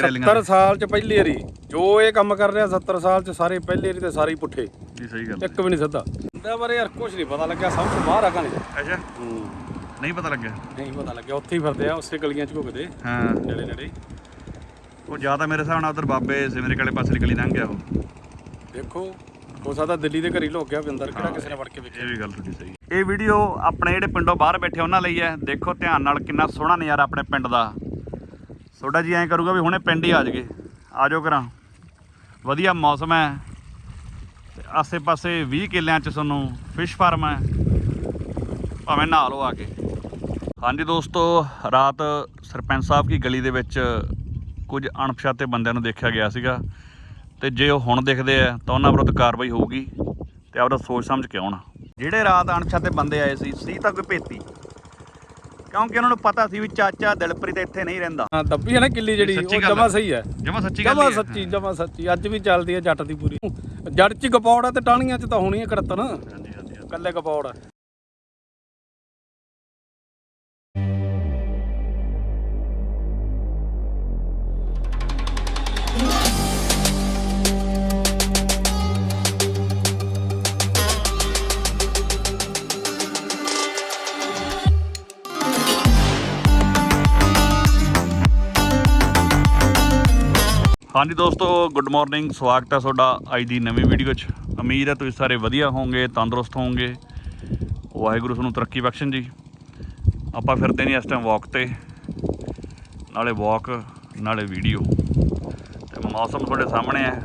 ਰੈਲੀਆਂ 70 ਸਾਲ ਚ ਪਹਿਲੀ ਵਾਰੀ। ਜੋ ਇਹ ਕੰਮ ਕਰ ਰਿਹਾ 70 ਸਾਲ ਚ ਸਾਰੇ ਪਹਿਲੀ ਵਾਰੀ ਤੇ ਸਾਰੇ ਪੁੱਠੇ। ਜੀ ਸਹੀ ਗੱਲ ਇੱਕ ਵੀ ਨਹੀਂ ਸਿੱਧਾ। ਇਹਦਾ ਬਾਰੇ ਯਾਰ ਕੁਝ ਨਹੀਂ ਪਤਾ ਲੱਗਿਆ ਸਭ ਤੋਂ ਬਾਹਰ ਆ ਕਹਾਣੀ। ਅੱਛਾ। ਹੂੰ। ਨਹੀਂ ਪਤਾ ਲੱਗਿਆ? ਨਹੀਂ ਪਤਾ ਲੱਗਿਆ। ਉੱਥੇ ਹੀ ਫਿਰਦੇ ਆ ਉਸੇ ਗਲੀਆਂ ਚ ਘੁੱਗਦੇ ਹਾਂ। ਨੇੜੇ ਨੇੜੇ। ਉਹ ਜ਼ਿਆਦਾ ਮੇਰੇ ਹਿਸਾਬ ਨਾਲ ਉਧਰ ਬਾਬੇ ਸਿਮਰੇ ਵਾਲੇ ਪਾਸੇ ਨਿਕਲੀ ਲੰਘ ਗਿਆ ਉਹ। ਦੇਖੋ ਹੋ ਸਕਦਾ ਦਿੱਲੀ ਦੇ ਘਰ ਲੁਕ ਗਿਆ ਵੀ ਅੰਦਰ ਕਿਹੜਾ ਕਿਸੇ ਨੇ ਵੜ ਕੇ ਵੇਖਿਆ। ਇਹ ਵੀ ਗੱਲ ਤੁਹਾਡੀ ਸਹੀ ਇਹ ਵੀਡੀਓ ਆਪਣੇ ਜਿਹੜੇ ਪਿੰਡੋਂ ਬਾਹਰ ਬੈਠੇ ਉਹਨਾਂ ਲਈ ਹੈ। ਦੇਖੋ ਧਿਆਨ ਨਾਲ ਕਿੰਨਾ ਸੋਹਣਾ ਨਜ਼ਾਰਾ ਆਪਣੇ ਪਿੰਡ ਦਾ। ਤੁਹਾਡਾ ਜੀ ਐਂ ਕਰੂਗਾ ਵੀ ਹੁਣੇ ਪਿੰਡ ਹੀ ਆ ਜਾਗੇ ਆ ਜਾਓ ਕਰਾਂ। ਵਧੀਆ ਮੌਸਮ ਹੈ। ਤੇ ਆਸੇ-ਪਾਸੇ 20 ਕਿੱਲਿਆਂ 'ਚ ਤੁਹਾਨੂੰ ਫਿਸ਼ ਫਾਰਮ ਹੈ। ਭਾਵੇਂ ਨਹਾ ਲਓ ਆ ਕੇ। ਹਾਂਜੀ ਦੋਸਤੋ, ਰਾਤ ਸਰਪੰਚ ਸਾਹਿਬ ਦੀ ਗਲੀ ਦੇ ਵਿੱਚ ਕੁਝ ਅਣਪਛਾਤੇ ਬੰਦਿਆਂ ਨੂੰ ਦੇਖਿਆ ਗਿਆ ਸੀਗਾ। ਤੇ ਜੇ ਉਹ ਹੁਣ ਦਿਖਦੇ ਆ, ਤਾਂ ਉਹਨਾਂ ਵਿਰੁੱਧ ਕਾਰਵਾਈ ਹੋਊਗੀ ਤੇ ਆਪਦਾ ਸੋਚ ਸਮਝ ਕੇ ਆਉਣ। ਜਿਹੜੇ ਰਾਤ ਅਣਪਛਾਤੇ ਬੰਦੇ ਆਏ ਸੀ ਸੀ ਤਾਂ ਕੋਈ ਭੇਤੀ। ਕਿਉਂਕਿ ਉਹਨਾਂ ਨੂੰ ਪਤਾ ਸੀ ਵੀ ਚਾਚਾ ਦਿਲਪ੍ਰੀਤ ਇੱਥੇ ਨਹੀਂ ਰਹਿੰਦਾ। ਹਾਂ ਦੱਬੀ ਹੈ ਨਾ ਕਿੱਲੀ ਜਿਹੜੀ ਸੱਚੀ ਉਹ ਗੱਲ ਜਮਾ ਹੈ। ਸਹੀ ਹੈ। ਜਮਾ ਸੱਚੀ ਗੱਲ ਜਮਾ ਹੀ ਹੈ। ਸੱਚੀ ਜਮਾ ਸੱਚੀ। ਅੱਜ ਵੀ ਚੱਲਦੀ ਹੈ ਜੱਟ ਦੀ ਪੂਰੀ। ਜੜ ਚ ਗਪੌੜ ਆ ਤੇ ਟਾਹਣੀਆਂ ਚ ਤਾਂ ਹੋਣੀ ਹੈ ਕੜਤਨ ਹਾਂਜੀ ਹਾਂਜੀ ਹਾਂਜੀ। ਕੱਲੇ ਗਪੌੜ ਆ। ਹਾਂਜੀ ਦੋਸਤੋ ਗੁੱਡ ਮਾਰਨਿੰਗ ਸਵਾਗਤ ਹੈ ਤੁਹਾਡਾ ਅੱਜ ਦੀ ਨਵੀਂ ਵੀਡੀਓ 'ਚ। ਉਮੀਦ ਹੈ ਤੁਸੀਂ ਸਾਰੇ ਵਧੀਆ ਹੋਵੋਗੇ, ਤੰਦਰੁਸਤ ਹੋਵੋਗੇ। ਵਾਹਿਗੁਰੂ ਤੁਹਾਨੂੰ ਤਰੱਕੀ ਬਖਸ਼ਣ ਜੀ। ਆਪਾਂ ਫਿਰਦੇ ਨਹੀਂ ਇਸ ਟਾਈਮ ਵਾਕ ਤੇ। ਨਾਲੇ ਵਾਕ ਨਾਲੇ ਵੀਡੀਓ ਤੇ ਮੌਸਮ ਤੁਹਾਡੇ ਸਾਹਮਣੇ ਹੈ।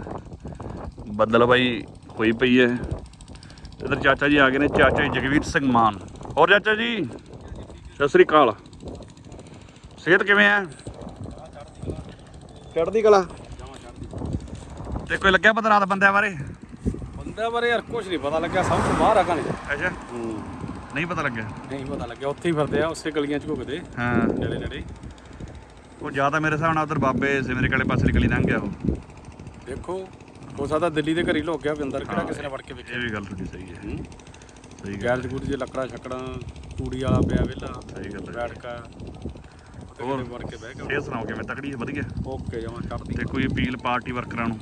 ਬੱਦਲ ਬਾਈ ਹੋਈ ਪਈ ਹੈ। ਇਧਰ ਚਾਚਾ ਜੀ ਆ ਗਏ ਨੇ, ਚਾਚਾ ਜੀ ਜਗਵੀਰ ਸਿੰਘ ਮਾਨ। ਔਰ ਚਾਚਾ ਜੀ, ਸਤਿ ਸ੍ਰੀ ਅਕਾਲ। ਸਿਹਤ ਕਿਵੇਂ ਹੈ? ਚੜ੍ਹਦੀ ਕਲਾ। ਤੇ ਕੋਈ ਲੱਗਿਆ ਪਤਾ ਰਾਤ ਬੰਦਿਆਂ ਬਾਰੇ? ਬੰਦਿਆਂ ਬਾਰੇ ਯਾਰ ਕੁਝ ਨਹੀਂ ਪਤਾ ਲੱਗਿਆ ਸਭ ਤੋਂ ਬਾਹਰ ਆ ਕਹਾਣੀ। ਅੱਛਾ। ਹੂੰ। ਨਹੀਂ ਪਤਾ ਲੱਗਿਆ? ਨਹੀਂ ਪਤਾ ਲੱਗਿਆ ਉੱਥੇ ਹੀ ਫਿਰਦੇ ਆ ਉਸੇ ਗਲੀਆਂ ਚ ਘੁੱਗਦੇ ਹਾਂ। ਨੇੜੇ ਨੇੜੇ। ਉਹ ਜ਼ਿਆਦਾ ਮੇਰੇ ਹਿਸਾਬ ਨਾਲ ਉਧਰ ਬਾਬੇ ਸਿਮਰੇ ਵਾਲੇ ਪਾਸੇ ਨਿਕਲੀ ਲੰਘ ਗਿਆ ਉਹ। ਦੇਖੋ ਹੋ ਸਕਦਾ ਦਿੱਲੀ ਦੇ ਘਰ ਲੁਕ ਗਿਆ ਵੀ ਅੰਦਰ ਕਿਹੜਾ ਕਿਸੇ ਨੇ ਵੜ ਕੇ ਵੇਖਿਆ। ਇਹ ਵੀ ਗੱਲ ਤੁਹਾਡੀ ਸਹੀ ਹੈ। ਹੂੰ। ਸਹੀ ਗੱਲ ਗੈਰ ਜਗੂਰ ਜੇ ਲੱਕੜਾਂ ਛੱਕੜਾਂ ਤੂੜੀ ਵਾਲਾ ਪਿਆ ਵਿਹਲਾ ਸਹੀ ਗੱਲ ਹੈ। ਬੈਠ ਕਾ ਹੋਰ? ਹੋਰ ਵੜ ਕੇ ਬਹਿ ਗਿਆ ਇਹ ਸੁਣਾਓ ਕਿਵੇਂ? ਤਕੜੀ ਹੈ ਵਧੀਆ? ਓਕੇ ਜਮਾ ਚੜਦੀ ਤੇ ਕੋਈ ਅਪੀਲ ਪਾਰਟੀ ਵਰਕਰਾਂ ਨੂੰ।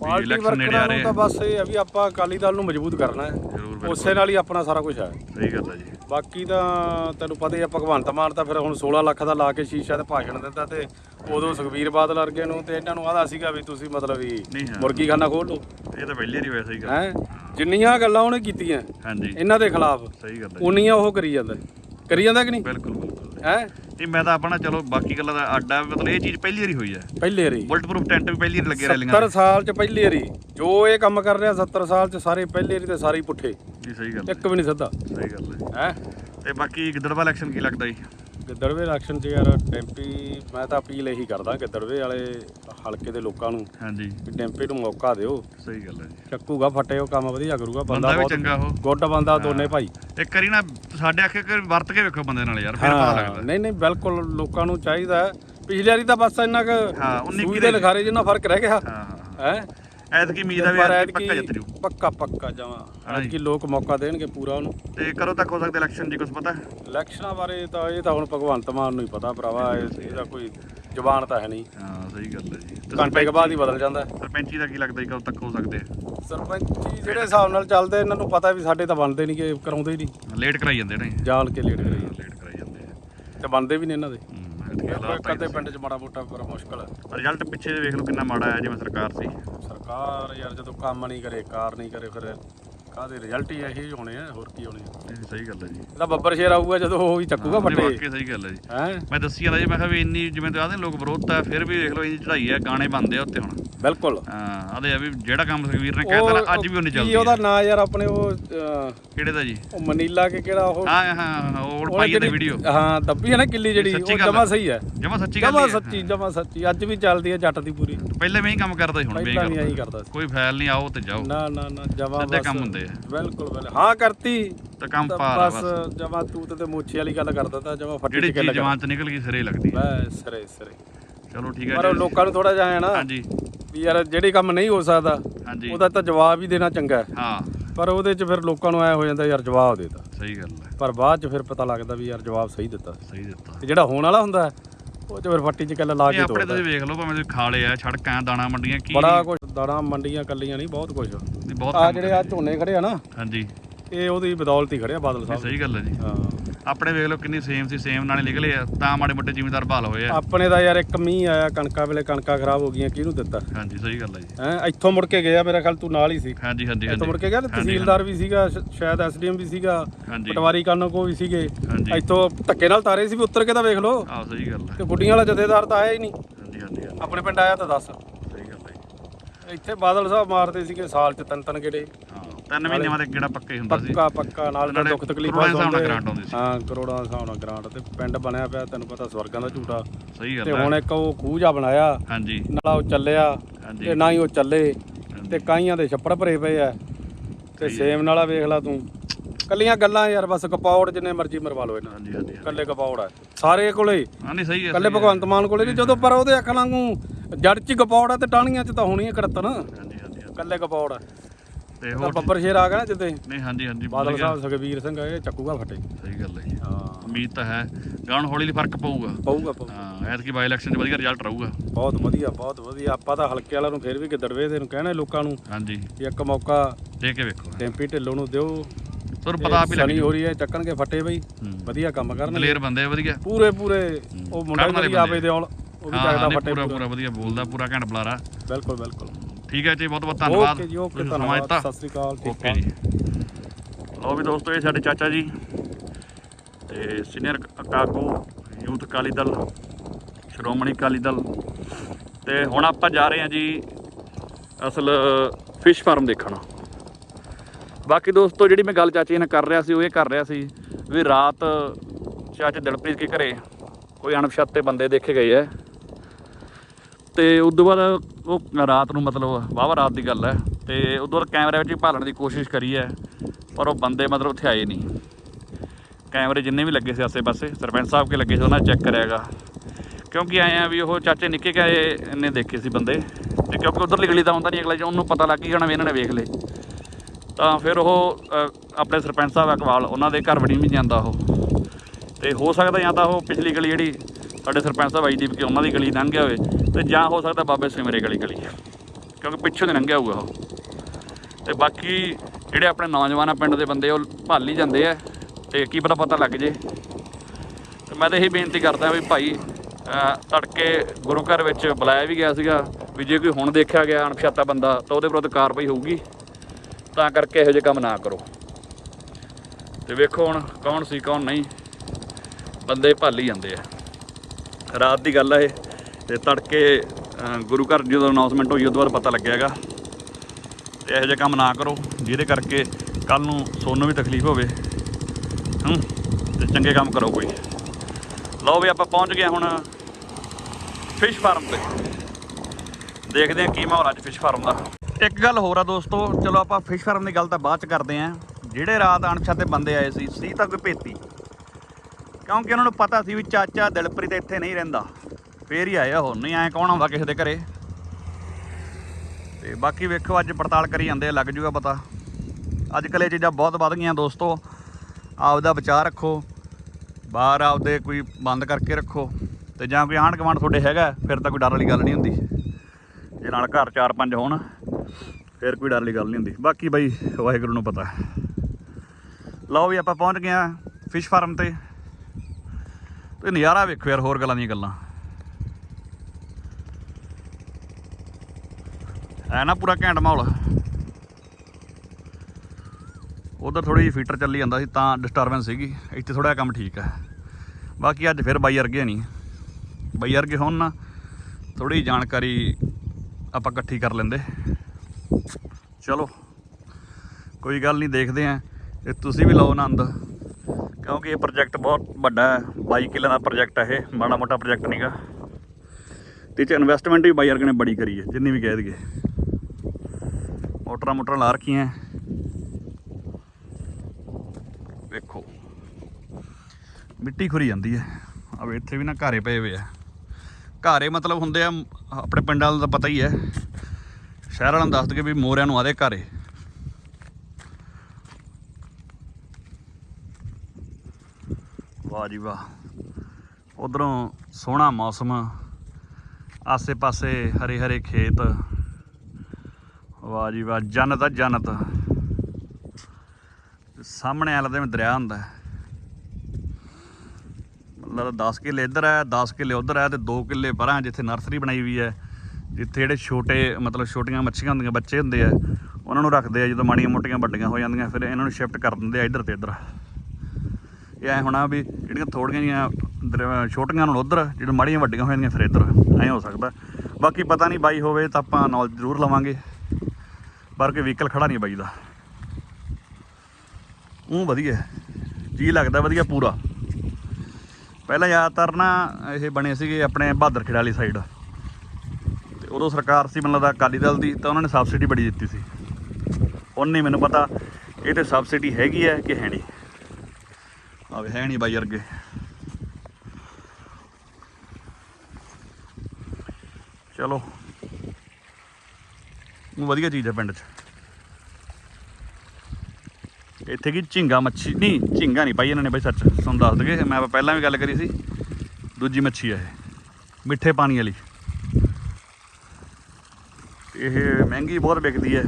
ਪਾਰਟੀ ਇਲੈਕਸ਼ਨ ਨੇੜੇ ਆ ਵਰਕਰਾਂ ਰਹੇ ਤਾਂ ਬਸ ਇਹ ਵੀ ਆਪਾਂ ਅਕਾਲੀ ਦਲ ਨੂੰ ਮਜ਼ਬੂਤ ਕਰਨਾ ਹੈ। ਉਸੇ ਨਾਲ ਹੀ ਆਪਣਾ ਸਾਰਾ ਕੁਝ ਹੈ। ਸਹੀ ਗੱਲ ਹੈ ਜੀ। ਬਾਕੀ ਤਾਂ ਤੈਨੂੰ ਪਤਾ ਹੀ ਆ ਭਗਵੰਤ ਮਾਨ ਤਾਂ ਫਿਰ ਹੁਣ 16 ਲੱਖ ਦਾ ਲਾ ਕੇ ਸ਼ੀਸ਼ਾ ਤੇ ਭਾਸ਼ਣ ਦਿੰਦਾ ਤੇ ਉਦੋਂ ਸੁਖਬੀਰ ਬਾਦਲ ਵਰਗੇ ਨੂੰ ਤੇ ਇਹਨਾਂ ਨੂੰ ਆਦਾ ਸੀਗਾ ਵੀ ਤੁਸੀਂ ਮਤਲਬ ਵੀ ਨਹੀਂ ਹਾਂ। ਮੁਰਗੀ ਖਾਨਾ ਖੋਲ ਲਓ। ਇਹ ਤਾਂ ਪਹਿਲੀ ਵਾਰੀ ਹੋਇਆ ਸਹੀ ਗੱਲ। ਹੈ? ਜਿੰਨੀਆਂ ਗੱਲਾਂ ਉਹਨੇ ਕੀਤੀਆਂ ਹਾਂਜੀ। ਇਹਨਾਂ ਦੇ ਖਿਲਾਫ। ਸਹੀ ਗੱਲ ਹੈ ਉਨੀਆਂ ਉਹ ਕਰੀ ਜਾਂਦਾ। ਕਰੀ ਜਾਂਦਾ ਕਿ ਨਹੀਂ? ਬਿਲਕੁਲ। ਹੈ? ਨਹੀਂ ਮੈਂ ਤਾਂ ਆਪਣਾ ਚਲੋ ਬਾਕੀ ਗੱਲਾਂ ਦਾ ਅੱਡਾ ਮਤਲਬ ਇਹ ਚੀਜ਼ ਪਹਿਲੀ ਵਾਰੀ ਹੋਈ ਹੈ। ਪਹਿਲੇ ਵਾਰੀ। ਬੁਲਟ ਪ੍ਰੂਫ ਟੈਂਟ ਵੀ ਪਹਿਲੀ ਵਾਰੀ ਲੱਗੇ ਰੈਲੀਆਂ 70 ਸਾਲ ਚ ਪਹਿਲੀ ਵਾਰੀ। ਜੋ ਇਹ ਕੰਮ ਕਰ ਰਿਹਾ 70 ਸਾਲ ਚ ਸਾਰੇ ਪਹਿਲੀ ਵਾਰੀ ਤੇ ਸਾਰੇ ਹੀ ਪੁੱਠੇ। ਜੀ ਸਹੀ ਗੱਲ ਹੈ। ਇੱਕ ਵੀ ਨਹੀਂ ਸਿੱਧਾ। ਸਹੀ ਗੱਲ ਹੈ। ਹੈ? ਤੇ ਬਾਕੀ ਗਿੱਦੜਵਾ ਇਲੈਕਸ਼ਨ ਕੀ ਲੱਗਦਾ ਜੀ? ਗਿੱਦੜਵੇ ਇਲੈਕਸ਼ਨ 'ਚ ਯਾਰ ਟੈਂਪੀ ਮੈਂ ਤਾਂ ਅਪੀਲ ਇਹੀ ਕਰਦਾ ਗਿੱਦੜਵੇ ਵਾਲੇ ਹਲਕੇ ਦੇ ਲੋਕਾਂ ਨੂੰ। ਹਾਂਜੀ। ਵੀ ਟੈਂਪੀ ਨੂੰ ਮੌਕਾ ਦਿਓ। ਸਹੀ ਗੱਲ ਹੈ ਜੀ। ਚੱਕੂਗਾ ਫੱਟੇ ਉਹ ਕੰਮ ਵਧੀਆ ਕਰੂਗਾ ਬੰਦਾ ਵੀ ਬਹੁਤ ਚੰਗਾ ਉਹ। ਗੁੱਡ ਬੰਦਾ ਦੋਨੇ ਭਾਈ। ਇੱਕ ਵਾਰੀ ਨਾ ਸਾਡੇ ਆਖੇ ਕਿ ਵਰਤ ਕੇ ਵੇਖੋ ਬੰਦੇ ਨਾਲ ਯਾਰ ਫਿਰ ਪਤਾ ਲੱਗਦਾ। ਨਹੀਂ ਨਹੀਂ ਬਿਲਕੁਲ ਲੋਕਾਂ ਨੂੰ ਚਾਹੀਦਾ। ਪਿਛਲੀ ਵਾਰੀ ਤਾਂ ਬਸ ਇੰਨਾ ਕੁ ਹਾਂ, ਉਨੀ ਸੂਈ ਕੀ ਦੇ ਰਹਿ ਲਿਖਾਰੇ ਜਿੰਨਾ ਫ਼ਰਕ ਰਹਿ ਗਿਆ। ਹਾਂ ਹਾਂ। ਐਤਕੀ ਉਮੀਦ ਆ ਵੀ ਪੱਕਾ ਜਿੱਤ ਜੂ। ਪੱਕਾ ਪੱਕਾ ਜਾਵਾਂ। ਐਤਕੀ ਲੋਕ ਮੌਕਾ ਦੇਣਗੇ ਪੂਰਾ ਉਹਨੂੰ। ਤੇ ਕਦੋਂ ਤੱਕ ਹੋ ਸਕਦਾ ਇਲੈਕਸ਼ਨ ਜੀ ਕੁਝ ਪਤਾ? ਇਲੈਕਸ਼ਨਾਂ ਬਾਰੇ ਤਾਂ ਇਹ ਤਾਂ ਹੁਣ ਭਗਵੰਤ ਮਾਨ ਨੂੰ ਹੀ ਪਤਾ ਭਰਾਵਾ ਇਹ- ਇਹਦਾ ਕੋਈ ਜ਼ਬਾਨ ਤਾਂ ਹੈ ਨਹੀਂ। ਹਾਂ ਸਹੀ ਗੱਲ ਹੈ ਜੀ। ਤੇ ਘੰਟੇ ਕੇ ਬਾਅਦ ਹੀ ਬਦਲ ਜਾਂਦਾ ਹੈ। ਸਰਪੰਚੀ ਦਾ ਕੀ ਲੱਗਦਾ ਜੀ ਕਦੋਂ ਤੱਕ ਹੋ ਸਕਦੇ ਸਰਪੰਚੀ ਜਿਹੜੇ ਹਿਸਾਬ ਨਾਲ ਚੱਲਦੇ ਇਹਨਾਂ ਨੂੰ ਪਤਾ ਵੀ ਸਾਡੇ ਤਾਂ ਬਣਦੇ ਨਹੀਂ ਕਿ ਕਰਾਉਂਦੇ ਹੀ ਨਹੀਂ। ਲੇਟ ਕਰਾਈ ਜਾਂਦੇ ਨੇ। ਜਾਣ ਕੇ ਲੇਟ ਕਰੀ ਲੇਟ ਕਰਾਈ ਜਾਂਦੇ ਆ। ਤੇ ਬਣਦੇ ਵੀ ਨੇ ਇਹਨਾਂ ਦੇ। ਹੂੰ, ਐਤਕੀ ਹਾਲਾਤ ਕਦੇ ਪਿੰਡ 'ਚ ਮਾੜਾ ਮੋਟਾ ਪਰ ਮੁਸ਼ਕਲ ਹੈ। ਰਿਜ਼ਲਟ ਪਿੱਛੇ ਵੇਖ ਲਓ ਕਿੰਨਾ ਮਾੜਾ ਆਇਆ ਜਿਵੇਂ ਸਰਕਾਰ ਸੀ। ਸਰਕਾਰ ਯਾਰ ਜਦੋਂ ਕੰਮ ਨਹੀਂ ਕਰੇ ਕਾਰ ਨਹੀਂ ਕਰੇ ਫਿਰ ਕਾਹਦੇ ਰਿਜ਼ਲਟ ਹੀ ਇਹੀ ਹੋਣੇ ਆ ਹੋਰ ਕੀ ਹੋਣੇ ਆ। ਸਹੀ ਗੱਲ ਹੈ ਜੀ। ਇਹਦਾ ਬੱਬਰ ਸ਼ੇਰ ਆਊਗਾ ਜਦੋਂ ਉਹ ਹੀ ਚੱਕੂਗਾ ਨਹੀਂ, ਵਾਕਈ ਸਹੀ ਗੱਲ ਹੈ ਜੀ। ਹੈ? ਮੈਂ ਦੱਸੀ ਜਾਂਦਾ ਜੀ ਮੈਂ ਕਿਹਾ ਵੀ ਇੰਨੀ ਜਿਵੇਂ ਤੇ ਆਦੇ ਲੋਕ ਵਿਰੋਧਤਾ ਫਿਰ ਵੀ ਦੇਖ ਲਓ ਇੰਨੀ ਚੜਾਈ ਹੈ ਗਾਣੇ ਬੰਦੇ ਆ ਉੱਤੇ ਹੁਣ। ਬਿਲਕੁਲ। ਹਾਂ ਆਦੇ ਆ ਵੀ ਜਿਹੜਾ ਕੰਮ ਸੁਖਵੀਰ ਨੇ ਕਹਿਤਾ ਅੱਜ ਵੀ ਉਹਨੇ ਕੀ ਚੱਲਦੀ ਉਹਦਾ ਨਾਂ ਯਾਰ ਆਪਣੇ ਉਹ ਅਹ, ਕਿਹੜੇ ਦਾ ਜੀ? ਉਹ ਮਨੀਲਾ ਕੇ ਕਿਹੜਾ ਉਹ? ਹਾਂ ਹਾਂ ਹਾਂ ਉਹ ਪਾਈ ਤੇ ਵੀਡੀਓ ਹਾਂ ਦੱਬੀ ਹੈ ਨਾ ਕਿੱਲੀ ਜਿਹੜੀ ਸੱਚੀ ਉਹ ਜਮਾ। ਸਹੀ ਹੈ ਜਮਾ ਸੱਚੀ ਗੱਲ ਜਮਾ ਹੀ ਹੈ। ਸੱਚੀ ਜਮਾ ਸੱਚੀ ਅੱਜ ਵੀ ਚੱਲਦੀ ਹੈ ਜੱਟ ਦੀ ਪੂਰੀ। ਪਹਿਲੇ ਹੀ ਕੰਮ ਕਰਦਾ ਸੀ ਹੁਣ ਵੀ ਇਹੀ ਕਰਦਾ ਕਰਦਾ ਸੀ। ਕੋਈ ਫੈਲ ਨਹੀਂ ਆਓ ਤੇ ਜਾਓ। ਨਾ ਨਾ ਨਾ ਜਮਾ ਸਿੱਧੇ ਕੰਮ ਹੁੰਦੇ ਆ। ਬਿਲਕੁਲ ਬਿਲਕੁਲ। ਹਾਂ ਕਰਤੀ। ਤਾਂ ਕੰਮ ਤਾਂ ਪਾਰ ਆ ਬਸ ਬਸ। ਜਮਾ ਤੂਤ ਤੇ ਮੋਛੀ ਵਾਲੀ ਗੱਲ ਕਰਦਾ ਤਾਂ ਜਮਾ ਫੱਟੀ ਜਿਹੜੀ ਚੀਜ਼ ਜਵਾਨ ਚ ਨਿਕਲ ਗਈ ਸਿਰੇ ਲੱਗਦੀ ਹੈ ਬਸ ਸਰੇ ਸਰੇ। ਚਲੋ ਠੀਕ ਹੈ ਪਰ ਜੀ। ਲੋਕਾਂ ਨੂੰ ਥੋੜਾ ਜਿਹਾ ਹੈ ਨਾ ਹਾਂਜੀ। ਵੀ ਯਾਰ ਜਿਹੜੇ ਕੰਮ ਨਹੀਂ ਹੋ ਸਕਦਾ ਹਾਂਜੀ। ਉਹਦਾ ਤਾਂ ਜਵਾਬ ਹੀ ਦੇਣਾ ਚੰਗਾ। ਹੈ। ਹਾਂ ਪਰ ਉਹਦੇ 'ਚ ਫਿਰ ਲੋਕਾਂ ਨੂੰ ਐ ਹੋ ਜਾਂਦਾ ਯਾਰ ਜਵਾਬ ਦੇਤਾ ਸਹੀ ਗੱਲ ਹੈ ਪਰ ਬਾਅਦ 'ਚ ਫਿਰ ਪਤਾ ਲੱਗਦਾ ਵੀ ਯਾਰ ਜਵਾਬ ਸਹੀ ਦਿੱਤਾ। ਸਹੀ ਦਿੱਤਾ। ਤੇ ਜਿਹੜਾ ਹੋਣ ਵਾਲਾ ਹੁੰਦਾ ਹੈ, ਉਹ ਚ ਫਿਰ ਫੱਟੀ ਚ ਕੱਲ ਲਾ ਕੇ ਆਪਣੇ ਤੋੜਦਾ। ਤੁਸੀਂ ਵੇਖ ਲਓ ਭਾਵੇਂ ਤੁਸੀਂ ਖਾਲੇ ਆ ਸੜਕਾਂ ਦਾਣਾ ਮੰਡੀਆਂ ਕੀ ਬੜਾ ਕੁਝ ਦਾਣਾ ਮੰਡੀਆਂ ਕੱਲੀਆਂ ਨਹੀਂ ਬਹੁਤ ਕੁਝ ਆ ਜਿਹੜੇ ਆ ਝੋਨੇ ਖੜੇ ਆ ਨਾ ਹਾਂਜੀ। ਇਹ ਉਹਦੀ ਬਦੌਲਤ ਹੀ ਖੜੇ ਆ ਬਾਦਲ ਸਾਹਿਬ। ਸਹੀ ਗੱਲ ਹੈ ਜੀ। ਹਾਂ। ਆਪਣੇ ਵੇਖ ਲਓ ਕਿੰਨੀ ਸੇਮ ਸੀ ਸੇਮ ਨਾਲੇ ਨਿਕਲੇ ਆ ਤਾਂ ਮਾੜੇ ਮੋਟੇ ਜ਼ਿਮੀਦਾਰ ਭਾਲ ਹੋਏ ਆ। ਆਪਣੇ ਦਾ ਯਾਰ ਇੱਕ ਮੀਂਹ ਆਇਆ ਕਣਕਾਂ ਵੇਲੇ ਕਣਕਾਂ ਖਰਾਬ ਹੋ ਗਈਆਂ ਕਿਹਨੂੰ ਦਿੱਤਾ? ਹਾਂਜੀ ਸਹੀ ਗੱਲ ਹੈ ਜੀ। ਹੈ ਇੱਥੋਂ ਮੁੜ ਕੇ ਗਿਆ ਮੇਰਾ ਖਿਆਲ ਤੂੰ ਨਾਲ ਹੀ ਸੀ। ਹਾਂਜੀ ਹਾਂਜੀ ਇੱਥੋਂ ਮੁੜ ਕੇ ਗਿਆ ਹਾਂਜੀ, ਤਹਿਸੀਲਦਾਰ ਵੀ ਸੀਗਾ ਸ਼- ਸ਼ਾਇਦ ਐਸਡੀਐਮ ਵੀ ਸੀਗਾ ਹਾਂਜੀ। ਪਟਵਾਰੀ ਕਾਨੂੰ ਕੋ ਵੀ ਸੀਗੇ। ਹਾਂਜੀ। ਇੱਥੋਂ ਧੱਕੇ ਨਾਲ ਤਾਰੇ ਸੀ ਵੀ ਉੱਤਰ ਕੇ ਤਾਂ ਵੇਖ ਲਓ। ਆਹ ਸਹੀ ਗੱਲ ਹੈ ਤੇ ਗੁੱਡੀਆਂ ਵਾਲਾ ਜਥੇਦਾਰ ਤਾਂ ਆਇਆ ਹੀ ਨਹੀਂ। ਹਾਂਜੀ ਹਾਂਜੀ ਹਾਂਜੀ, ਆਪਣੇ ਪਿੰਡ ਆਇਆ ਤਾਂ ਦੱਸ। ਸਹੀ ਗੱਲ ਹੈ ਜੀ। ਇੱਥੇ ਬਾਦਲ ਸਾਹਿਬ ਮਾਰਦੇ ਸੀਗੇ ਸਾਲ ਚ ਤਿੰਨ ਤਿੰਨ ਗੇੜੇ। ਹਾਂ। ਤਿੰਨ ਮਹੀਨਿਆਂ ਦੇ ਕਿਹੜਾ ਪੱਕੇ ਹੁੰਦਾ ਸੀ। ਪੱਕਾ ਪੱਕਾ ਨਾਲ ਤਾਂ ਨਾਲੇ ਦੁੱਖ ਤਕਲੀਫਾਂ ਕਰੋੜਾਂ ਦੇ ਹਿਸਾਬ ਨਾਲ ਸੁਣਦੇ। ਗ੍ਰਾਂਟ ਆਉਂਦੀ ਸੀ। ਹਾਂ ਕਰੋੜਾਂ ਦੇ ਹਿਸਾਬ ਨਾਲ ਗ੍ਰਾਂਟ ਤੇ ਪਿੰਡ ਬਣਿਆ ਪਿਆ ਤੈਨੂੰ ਪਤਾ ਸਵਰਗਾਂ ਦਾ ਝੂਟਾ। ਸਹੀ ਤੇ ਗੱਲ ਹੁਣ ਹੈ ਇੱਕ ਉਹ ਖੂਹ ਜਾ ਬਣਾਇਆ। ਹਾਂਜੀ। ਨਾਲਾ ਉਹ ਚੱਲਿਆ ਤੇ ਨਾ ਹੀ ਉਹ ਚੱਲੇ। ਤੇ ਕਾਈਆਂ ਦੇ ਛੱਪੜ ਭਰੇ ਪਏ ਆ। ਤੇ ਸੇਮ ਨਾਲਾ ਵੇਖ ਲਾ ਤੂੰ। ਕੱਲੀਆਂ ਗੱਲਾਂ ਯਾਰ ਬਸ ਕਪੌੜ ਜਿੰਨੇ ਮਰਜ਼ੀ ਮਰਵਾ ਲਓ ਇਹਨਾਂ ਹਾਂਜੀ ਹਾਂਜੀ ਕੱਲੇ ਕਪੌੜ ਆ। ਸਾਰੇ ਕੋਲੇ। ਹਾਂ ਨਹੀਂ ਸਹੀ ਹੈ ਕੱਲੇ। ਭਗਵੰਤ ਮਾਨ ਕੋਲੇ ਨਹੀਂ ਜਦੋਂ ਪਰ ਉਹਦੇ ਅੱਖਾਂ ਵਾਂਗੂ ਜੜ ਚ ਕਪੌੜ ਆ ਤੇ ਟਾਹਣੀਆਂ ਚ ਤਾਂ ਹੋਣੀ ਹੈ ਕੜਤਨ ਹਾਂਜੀ ਹਾਂਜੀ। ਕੱਲੇ ਕਪੌੜ ਆ। ਤੇ ਹੋਰ ਬੱਬਰ ਸ਼ੇਰ ਆ ਗਿਆ ਨਾ ਜਿੱਦੇ ਨਹੀਂ ਹਾਂਜੀ ਹਾਂਜੀ ਬਾਦਲ ਵਧੀਆ। ਸਾਹਿਬ ਸੁਖਬੀਰ ਸਿੰਘ ਇਹ ਚੱਕੂਗਾ ਫਟੇ। ਸਹੀ ਗੱਲ ਹੈ ਜੀ। ਹਾਂ। ਉਮੀਦ ਤਾਂ ਹੈ। ਗਾਣ ਹੌਲੀ ਹੌਲੀ ਫ਼ਰਕ ਪਊਗਾ। ਪਊਗਾ ਪਊ ਹਾਂ ਐਤਕੀ ਬਾਈ ਇਲੈਕਸ਼ਨ 'ਚ ਵਧੀਆ ਰਿਜ਼ਲਟ ਰਹੂਗਾ। ਬਹੁਤ ਵਧੀਆ ਬਹੁਤ ਵਧੀਆ। ਆਪਾਂ ਤਾਂ ਹਲਕੇ ਵਾਲਿਆਂ ਨੂੰ ਫੇਰ ਵੀ ਗਿੱਦੜਵੇ ਦੇ ਨੂੰ ਕਹਿਣਾ ਲੋਕਾਂ ਨੂੰ ਹਾਂਜੀ। ਵੀ ਇੱਕ ਮੌਕਾ ਦੇ ਕੇ ਵੇਖੋ। ਟੈਂਪੀ ਢਿੱਲੋਂ ਨੂੰ ਦਿਓ। ਤੁਹਾਨੂੰ ਪਤਾ ਆਪ ਹੀ ਲੱਗ ਸਨੀ ਹੋ ਰਹੀ ਹੈ ਚੱਕਣਗੇ ਫੱਟੇ ਬਈ। ਹੂੰ। ਵਧੀਆ ਕੰਮ ਕਰਨਗੇ। ਦਲੇਰ ਬੰਦੇ ਆ ਵਧੀਆ। ਪੂਰੇ ਪੂਰੇ। ਉਹ ਮੁੰਡਾ ਕਰਨ ਵਾਲੇ ਵੀ ਆਪੇ। ਦੇ ਔਲ ਉਹ ਵੀ ਹਾਂ ਚੱਕਦਾ ਨਹੀਂ, ਫੱਟੇ ਪੂਰਾ। ਪੂਰਾ ਵਧੀਆ ਬੋਲਦਾ ਪੂਰਾ ਘੈਂਟ ਬੁਲਾਰਾ। ਬਿਲਕੁਲ ਬਿਲਕੁਲ। ਠੀਕ ਹੈ ਜੀ ਬਹੁਤ ਬਹੁਤ ਧੰਨਵਾਦ ਓਕੇ ਜੀ ਓਕੇ ਤੁਸੀਂ ਸਮਾਂ ਧੰਨਵਾਦ ਦਿੱਤਾ। ਸਤਿ ਸ੍ਰੀ ਅਕਾਲ ਠੀਕ ਓਕੇ ਜੀ ਲਓ ਵੀ ਦੋਸਤੋ ਇਹ ਸਾਡੇ ਚਾਚਾ ਜੀ ਤੇ ਸੀਨੀਅਰ ਕਾਕੂ ਯੂਥ ਅਕਾਲੀ ਦਲ ਸ਼੍ਰੋਮਣੀ ਅਕਾਲੀ ਦਲ ਤੇ ਹੁਣ ਆਪਾਂ ਜਾ ਰਹੇ ਹਾਂ ਜੀ ਅਸਲ ਫਿਸ਼ ਫਾਰਮ ਦੇਖਣ ਬਾਕੀ ਦੋਸਤੋ ਜਿਹੜੀ ਮੈਂ ਗੱਲ ਚਾਚੀ ਨਾਲ ਕਰ ਰਿਹਾ ਸੀ ਉਹ ਇਹ ਕਰ ਰਿਹਾ ਸੀ ਵੀ ਰਾਤ ਚਾਚੇ ਦਿਲਪ੍ਰੀਤ ਕੇ ਘਰੇ ਕੋਈ ਅਣਪਛਾਤੇ ਬੰਦੇ ਦੇਖੇ ਗਏ ਐ ਤੇ ਉਦੋਂ ਬਾਅਦ ਉਹ ਰਾਤ ਨੂੰ ਮਤਲਬ ਵਾਹਵਾ ਰਾਤ ਦੀ ਗੱਲ ਹੈ ਤੇ ਉਦੋਂ ਕੈਮਰੇ ਵਿੱਚ ਵੀ ਭਾਲਣ ਦੀ ਕੋਸ਼ਿਸ਼ ਕਰੀ ਹੈ, ਪਰ ਉਹ ਬੰਦੇ ਮਤਲਬ ਉੱਥੇ ਆਏ ਨਹੀਂ। ਕੈਮਰੇ ਜਿੰਨੇ ਵੀ ਲੱਗੇ ਸੀ ਆਸੇ-ਪਾਸੇ ਸਰਪੰਚ ਸਾਹਿਬ ਕੇ ਲੱਗੇ ਸੀ, ਉਹਨਾਂ ਚੈੱਕ ਕਰਿਆਗਾ ਕਿਉਂਕਿ ਆਏ ਆ ਵੀ ਉਹ ਚਾਚੇ ਨਿੱਕੇ ਕਾਏ ਨੇ ਦੇਖੇ ਸੀ ਬੰਦੇ। ਤੇ ਕਿਉਂਕਿ ਉਧਰਲੀ ਲਿਗਲੀ ਤਾਂ ਹੁੰਦਾ ਨਹੀਂ, ਅਗਲੇ ਜੀ ਉਹਨੂੰ ਪਤਾ ਲੱਗ ਗਿਆ ਹੋਣਾ ਵੀ ਇਹਨਾਂ ਨੇ ਵੇਖ ਲਏ। ਤਾਂ ਫਿਰ ਉਹ ਆਪਣੇ ਸਰਪੰਚ ਸਾਹਿਬ ਅਕਵਾਲ, ਉਹਨਾਂ ਦੇ ਘਰ ਵੜੀ ਵੀ ਜਾਂਦਾ ਉਹ। ਤੇ ਹੋ ਸਕਦਾ ਜਾਂ ਤਾਂ ਉਹ ਪਿਛਲੀ ਗਲੀ ਜਿਹੜੀ ਸਾਡੇ ਸਰਪੰਚ ਸਾਹਿਬ ਆਈਦੀਪ ਕੇ ਉਹਨਾਂ ਦੀ ਗਲੀ ਲੰਘਿਆ ਹੋਵੇ ਤੇ ਜਾਂ ਹੋ ਸਕਦਾ ਬਾਬੇ ਸਿਮਰੇ ਗਲੀ ਗਲੀ ਕਿਉਂਕਿ ਪਿੱਛੋਂ ਦੀ ਲੰਘਿਆ ਹੋਊਗਾ ਉਹ। ਤੇ ਬਾਕੀ ਜਿਹੜੇ ਆਪਣੇ ਨੌਜਵਾਨ ਆ ਪਿੰਡ ਦੇ ਬੰਦੇ, ਉਹ ਭਾਲ ਹੀ ਜਾਂਦੇ ਆ ਤੇ ਕੀ ਪਤਾ ਪਤਾ ਲੱਗ ਜੇ। ਤੇ ਮੈਂ ਤਾਂ ਇਹੀ ਬੇਨਤੀ ਕਰਦਾ ਵੀ ਭਾਈ ਤੜਕੇ ਗੁਰੂ ਘਰ ਵਿੱਚ ਬੁਲਾਇਆ ਵੀ ਗਿਆ ਸੀਗਾ ਵੀ ਜੇ ਕੋਈ ਹੁਣ ਦੇਖਿਆ ਗਿਆ ਅਣਪਛਾਤਾ ਬੰਦਾ, ਤਾਂ ਉਹਦੇ ਵਿਰੁੱਧ ਕਾਰਵਾਈ ਹੋਊਗੀ। ਤਾਂ ਕਰਕੇ ਇਹੋ ਜਿਹੇ ਕੰਮ ਨਾ ਕਰੋ। ਤੇ ਵੇਖੋ ਹੁਣ ਕੌਣ ਸੀ, ਕੌਣ ਨਹੀਂ। ਬੰਦੇ ਭੱਲ ਹੀ ਜਾਂਦੇ ਆ। ਰਾਤ ਦੀ ਗੱਲ ਆ ਇਹ। ਤੇ ਤੜਕੇ ਗੁਰੂ ਘਰ ਜਦੋਂ ਅਨਾਉਂਸਮੈਂਟ ਹੋਈ, ਉਦੋਂ ਬਾਅਦ ਪਤਾ ਲੱਗਿਆਗਾ ਤੇ ਇਹੋ ਜਿਹੇ ਕੰਮ ਨਾ ਕਰੋ, ਜਿਹਦੇ ਕਰਕੇ ਕੱਲ ਨੂੰ ਸੋਨੂੰ ਵੀ ਤਕਲੀਫ ਹੋਵੇ। ਹੂੰ, ਤੇ ਚੰਗੇ ਕੰਮ ਕਰੋ ਕੋਈ। ਲਓ ਵੀ ਆਪਾਂ ਪਹੁੰਚ ਗਏ ਹੁਣ ਫਿਸ਼ ਫਾਰਮ ਤੇ। ਦੇਖਦੇ ਹਾਂ ਕੀ ਮਾਹੌਲ ਅੱਜ ਫਿਸ਼ ਫਾਰਮ ਦਾ। ਇੱਕ ਗੱਲ ਹੋਰ ਆ ਦੋਸਤੋ, ਚਲੋ ਆਪਾਂ ਫਿਸ਼ ਫਾਰਮ ਦੀ ਗੱਲ ਤਾਂ ਬਾਅਦ ਚ ਕਰਦੇ ਆਂ ਜਿਹੜੇ ਰਾਤ ਅਣਛਾਤੇ ਬੰਦੇ ਆਏ ਸੀ ਸੀ ਤਾਂ ਕੋਈ ਭੇਤੀ। ਕਿਉਂਕਿ ਉਹਨਾਂ ਨੂੰ ਪਤਾ ਸੀ ਵੀ ਚਾਚਾ ਦਿਲਪ੍ਰੀਤ ਇੱਥੇ ਨਹੀਂ ਰਹਿੰਦਾ। ਫੇਰ ਹੀ ਆਇਆ ਉਹ ਨਹੀਂ ਐ ਕੌਣ ਆਉਂਦਾ ਕਿਸੇ ਦੇ ਘਰੇ। ਤੇ ਬਾਕੀ ਵੇਖੋ, ਅੱਜ ਪੜਤਾਲ ਕਰੀ ਜਾਂਦੇ ਆ, ਲੱਗ ਜੂਗਾ ਪਤਾ। ਅੱਜ ਕੱਲ੍ਹ ਇਹ ਚੀਜ਼ਾਂ ਬਹੁਤ ਵੱਧ ਗਈਆਂ ਦੋਸਤੋ। ਆਪਦਾ ਬਚਾਅ ਰੱਖੋ, ਬਾਹਰ ਆਪਦੇ ਕੋਈ ਬੰਦ ਕਰਕੇ ਰੱਖੋ। ਤੇ ਜਾਂ ਕੋਈ ਆਂਢ ਗੁਆਂਢ ਤੁਹਾਡੇ ਹੈਗਾ, ਫਿਰ ਤਾਂ ਕੋਈ ਡਰ ਵਾਲੀ ਗੱਲ ਨਹੀਂ ਹੁੰਦੀ। ਜੇ ਨਾਲ ਘਰ ਚਾਰ ਪੰਜ ਹੋਣ, ਫਿਰ ਕੋਈ ਡਰ ਵਾਲੀ ਗੱਲ ਨਹੀਂ ਹੁੰਦੀ। ਬਾਕੀ ਬਈ, ਵਾਹਿਗੁਰੂ ਨੂੰ ਪਤਾ। ਲਓ ਵੀ ਆਪਾਂ ਪਹੁੰਚ ਗਏ ਆ ਫਿਸ਼ ਫਾਰਮ ਤੇ। ਤੇ ਨਜ਼ਾਰਾ ਵੇਖੋ ਯਾਰ ਹੋਰ ਗੱਲਾਂ ਦੀਆਂ ਗੱਲਾਂ। ਐ ਨਾ ਪੂਰਾ ਘੈਂਟ ਮਾਹੌਲ। ਉਧਰ ਥੋੜੀ ਜਿਹੀ ਫੀਟਰ ਚੱਲੀ ਜਾਂਦਾ ਸੀ, ਤਾਂ ਡਿਸਟਰਬੈਂਸ ਸੀਗੀ। ਇੱਥੇ ਥੋੜਾ ਕੰਮ ਠੀਕ ਹੈ। ਬਾਕੀ ਅੱਜ ਫਿਰ ਬਾਈ ਅਰਗੇ ਨਹੀਂ ਬਾਈ ਅਰਗੇ ਹੋਣ ਨਾ ਥੋੜੀ ਜਾਣਕਾਰੀ ਆਪਾਂ ਇਕੱਠੀ ਕਰ ਲੈਂਦੇ। ਚਲੋ, ਕੋਈ ਗੱਲ ਨਹੀਂ ਦੇਖਦੇ ਆਂ ਇਹ ਤੁਸੀਂ ਵੀ ਲਓ ਆਨੰਦ। ਕਿਉਂਕਿ ਇਹ ਪ੍ਰੋਜੈਕਟ ਬਹੁਤ ਵੱਡਾ ਹੈ। 22 ਕਿੱਲੇ ਦਾ ਪ੍ਰੋਜੈਕਟ ਹੈ ਇਹ, ਮਾੜਾ ਮੋਟਾ ਪ੍ਰੋਜੈਕਟ ਨਹੀਂਗਾ। ਤੇ ਇਹ ਚ ਇਨਵੈਸਟਮੈਂਟ ਵੀ ਬਾਈ ਵਰਗੇ ਨੇ ਬੜੀ ਕਰੀ ਹੈ, ਜਿੰਨੀ ਵੀ ਕਹਿ ਦਈਏ। ਮੋਟਰਾਂ ਮੋਟਰਾਂ ਲਾ ਰੱਖੀਆਂ। ਵੇਖੋ। ਮਿੱਟੀ ਖੁਰੀ ਜਾਂਦੀ ਹੈ। ਆ ਇੱਥੇ ਵੀ ਨਾ ਘਾਰੇ ਪਏ ਹੋਏ ਆ। ਘਾਰੇ ਮਤਲਬ ਹੁੰਦੇ ਆ, ਆਪਣੇ ਪਿੰਡਾਂ ਦਾ ਪਤਾ ਹੀ ਹੈ। ਸ਼ਹਿਰ ਵਾਲਿਆਂ ਨੂੰ ਦੱਸ ਦਗੇ ਵੀ ਮੋਰਿਆਂ ਨੂੰ ਆਦੇ ਘਾਰੇ। ਵਾਹ ਜੀ ਵਾਹ। ਉਧਰੋਂ ਸੋਹਣਾ ਮੌਸਮ। ਆਸੇ-ਪਾਸੇ ਹਰੇ ਹਰੇ ਖੇਤ। ਵਾਹ ਜੀ ਵਾਹ ਜਨਤ ਆ ਜੰਨਤ ਸਾਹਮਣੇ ਆ ਲੱਗਦਾ ਦਰਿਆ ਹੁੰਦਾ। ਮਤਲਬ 10 ਕਿੱਲੇ ਇੱਧਰ ਹੈ 10 ਕਿੱਲੇ ਉੱਧਰ ਹੈ ਤੇ 2 ਕਿੱਲੇ ਪਰਾਂ ਜਿੱਥੇ ਨਰਸਰੀ ਬਣਾਈ ਹੋਈ ਹੈ। ਜਿੱਥੇ ਜਿਹੜੇ ਛੋਟੇ, ਮਤਲਬ ਛੋਟੀਆਂ ਮੱਛੀਆਂ ਹੁੰਦੀਆਂ, ਬੱਚੇ ਹੁੰਦੇ ਆ, ਉਹਨਾਂ ਨੂੰ ਰੱਖਦੇ ਆ ਜਦੋਂ ਮਾੜੀਆਂ ਮੋਟੀਆਂ ਵੱਡੀਆਂ ਹੋ ਜਾਂਦੀਆਂ, ਫਿਰ ਇਹਨਾਂ ਨੂੰ ਸ਼ਿਫਟ ਕਰ ਦਿੰਦੇ ਆ ਇੱਧਰ ਤੇ ਇੱਧਰ। ਇਹ ਐ ਹੋਣਾ ਵੀ ਜਿਹੜੀਆਂ ਥੋੜੀਆਂ ਜੀਆਂ ਛੋਟੀਆਂ ਨਾਲ ਉੱਧਰ, ਜਿਹੜੀਆਂ ਮਾੜੀਆਂ ਵੱਡੀਆਂ ਹੋ ਜਾਂਦੀਆਂ ਫਿਰ ਇੱਧਰ, ਐਂ ਹੋ ਸਕਦਾ। ਬਾਕੀ ਪਤਾ ਨਹੀਂ ਬਾਈ ਹੋਵੇ ਤਾਂ ਆਪਾਂ ਨੌਲੇਜ ਜ਼ਰੂਰ ਲਵਾਂਗੇ। ਪਰ ਕੋਈ ਵਹੀਕਲ ਖੜਾ ਨਹੀਂ ਬਾਈ ਦਾ। ਉਹ ਵਧੀਆ ਜੀ ਲੱਗਦਾ ਵਧੀਆ ਪੂਰਾ। ਪਹਿਲਾਂ ਜ਼ਿਆਦਾਤਰ ਨਾ ਇਹ ਬਣੇ ਸੀਗੇ ਆਪਣੇ ਬਹਾਦਰ ਖੇੜਾ ਵਾਲੀ ਸਾਈਡ ਤੇ ਉਦੋਂ ਸਰਕਾਰ ਸੀ, ਮੈਨੂੰ ਲੱਗਦਾ ਅਕਾਲੀ ਦਲ ਦੀ, ਤਾਂ ਉਹਨਾਂ ਨੇ ਸਬਸਿਡੀ ਬੜੀ ਦਿੱਤੀ ਸੀ। ਉਹਨੇ ਮੈਨੂੰ ਪਤਾ, ਇਹ ਤੇ ਸਬਸਿਡੀ ਹੈਗੀ ਹੈ ਕਿ ਹੈ ਨਹੀਂ। ਆਵੇ ਹੈ ਨਹੀਂ ਬਾਈ ਅਰਗੇ ਚਲੋ। ਉਹ ਵਧੀਆ ਚੀਜ਼ ਹੈ ਪਿੰਡ 'ਚ। ਇੱਥੇ ਕੀ ਝਿੰਗਾ ਮੱਛੀ, ਨਹੀਂ, ਝਿੰਗਾ ਨਹੀਂ ਪਾਈ ਇਹਨਾਂ ਨੇ ਬਾਈ ਸੱਚ ਤੁਹਾਨੂੰ ਦੱਸ ਦਗੇ ਮੈਂ ਪਹਿਲਾਂ ਵੀ ਗੱਲ ਕਰੀ ਸੀ, ਦੂਜੀ ਮੱਛੀ ਹੈ ਇਹ, ਮਿੱਠੇ ਪਾਣੀ ਵਾਲੀ। ਇਹ ਮਹਿੰਗੀ ਬਹੁਤ ਵਿਕਦੀ ਹੈ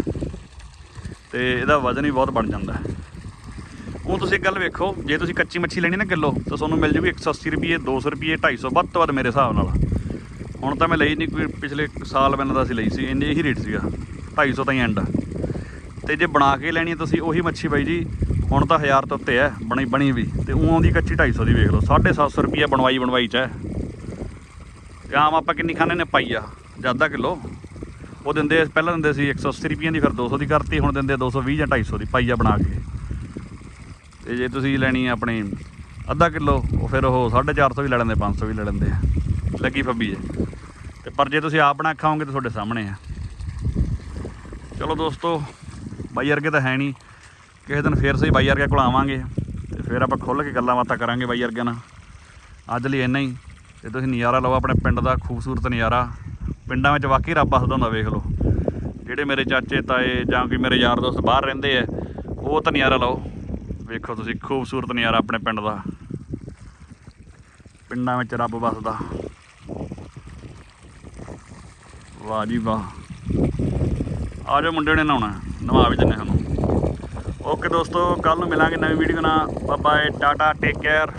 ਤੇ ਇਹਦਾ ਵਜ਼ਨ ਹੀ ਬਹੁਤ ਬਣ ਜਾਂਦਾ। ਹੈ ਉਹ ਤੁਸੀਂ ਇੱਕ ਗੱਲ ਵੇਖੋ, ਜੇ ਤੁਸੀਂ ਕੱਚੀ ਮੱਛੀ ਲੈਣੀ ਨਾ ਕਿਲੋ, ਤਾਂ ਤੁਹਾਨੂੰ ਮਿਲ ਜੂਗੀ 180 ਰੁਪਏ 200 ਰੁਪਏ 250 ਵੱਧ ਤੋਂ ਵੱਧ ਮੇਰੇ ਹਿਸਾਬ ਨਾਲ। ਹੁਣ ਤਾਂ ਮੈਂ ਲਈ ਨਹੀਂ ਕੋਈ, ਪਿਛਲੇ ਸਾਲ ਮੈਨੂੰ ਦਾ ਅਸੀਂ ਲਈ ਸੀ, ਇੰਨੇ ਹੀ ਰੇਟ ਸੀਗਾ 250 ਹੀ ਐਂਡ ਤੇ ਜੇ ਬਣਾ ਕੇ ਲੈਣੀ ਹੈ ਤੁਸੀਂ ਉਹੀ ਮੱਛੀ ਬਾਈ ਜੀ, ਹੁਣ ਤਾਂ 1000 ਤੋਂ ਉੱਤੇ ਹੈ ਬਣੀ ਬਣੀ ਵੀ। ਤੇ ਉਹ ਆਉਂਦੀ ਕੱਚੀ 250 ਦੀ ਵੇਖ ਲਓ 750 ਰੁਪਏ ਬਣਵਾਈ ਬਣਵਾਈ ਚ ਹੈ। ਤੇ ਆਮ ਆਪਾਂ ਕਿੰਨੀ ਖਾਣੇ ਨੇ? ਪਾਈ ਆ ਜ਼ਿਆਦਾ ਕਿਲੋ। ਉਹ ਦਿੰਦੇ, ਪਹਿਲਾਂ ਦਿੰਦੇ ਸੀ 180 ਰੁਪਈਆਂ ਦੀ, ਫਿਰ 200 ਦੀ ਕਰਤੀ, ਹੁਣ ਦਿੰਦੇ 220 ਜਾਂ 250 ਦੀ ਪਾਈਆ ਬਣਾ ਕੇ। ਤੇ ਜੇ ਤੁਸੀਂ ਲੈਣੀ ਹੈ ਆਪਣੀ ਅੱਧਾ ਕਿਲੋ, ਉਹ ਫਿਰ ਉਹ 450 ਵੀ ਲੈ ਲੈਂਦੇ 500 ਵੀ ਲੈ ਲੈਂਦੇ ਆ। ਲੱਗੀ ਫੱਬੀ ਹੈ ਤੇ ਪਰ ਜੇ ਤੁਸੀਂ ਆਪ ਬਣਾ ਕੇ ਖਾਓਗੇ ਤਾਂ ਤੁਹਾਡੇ ਸਾਹਮਣੇ ਆ। ਚਲੋ ਦੋਸਤੋ, ਬਾਈ ਵਰਗੇ ਤਾਂ ਹੈ ਨਹੀਂ। ਕਿਸੇ ਦਿਨ ਫੇਰ ਸਹੀ ਬਾਈ ਵਰਗੇ ਕੋਲ ਆਵਾਂਗੇ। ਤੇ ਫਿਰ ਆਪਾਂ ਖੁੱਲ੍ਹ ਕੇ ਗੱਲਾਂ ਬਾਤਾਂ ਕਰਾਂਗੇ ਬਾਈ ਵਰਗਿਆਂ ਨਾਲ। ਅੱਜ ਲਈ ਇੰਨਾ ਹੀ। ਤੇ ਤੁਸੀਂ ਨਜ਼ਾਰਾ ਲਓ ਆਪਣੇ ਪਿੰਡ ਦਾ ਖੂਬਸੂਰਤ ਨਜ਼ਾਰਾ। ਪਿੰਡਾਂ ਵਿੱਚ ਵਾਕਈ ਰੱਬ ਹੱਸਦਾ ਹੁੰਦਾ, ਵੇਖ ਲਓ। ਜਿਹੜੇ ਮੇਰੇ ਚਾਚੇ, ਤਾਏ ਜਾਂ ਕੋਈ ਮੇਰੇ ਯਾਰ ਦੋਸਤ ਬਾਹਰ ਰਹਿੰਦੇ ਆ, ਉਹ ਤਾਂ ਨਜ਼ਾਰਾ ਲਓ। ਵੇਖੋ ਤੁਸੀਂ, ਖੂਬਸੂਰਤ ਨਜ਼ਾਰਾ ਆਪਣੇ ਪਿੰਡ ਦਾ। ਪਿੰਡਾਂ ਵਿੱਚ ਰੱਬ ਵੱਸਦਾ। ਵਾਹ ਜੀ ਵਾਹ। ਆ ਜਾਓ ਮੁੰਡੇ ਨੇ ਨਹਾਉਣਾ, ਨਵਾ ਵੀ ਦਿੰਨੇ ਸਾਨੂੰ ਓਕੇ ਦੋਸਤੋ ਕੱਲ ਨੂੰ ਮਿਲਾਂਗੇ ਨਵੀਂ ਵੀਡੀਓ ਨਾਲ। Bye bye tata take care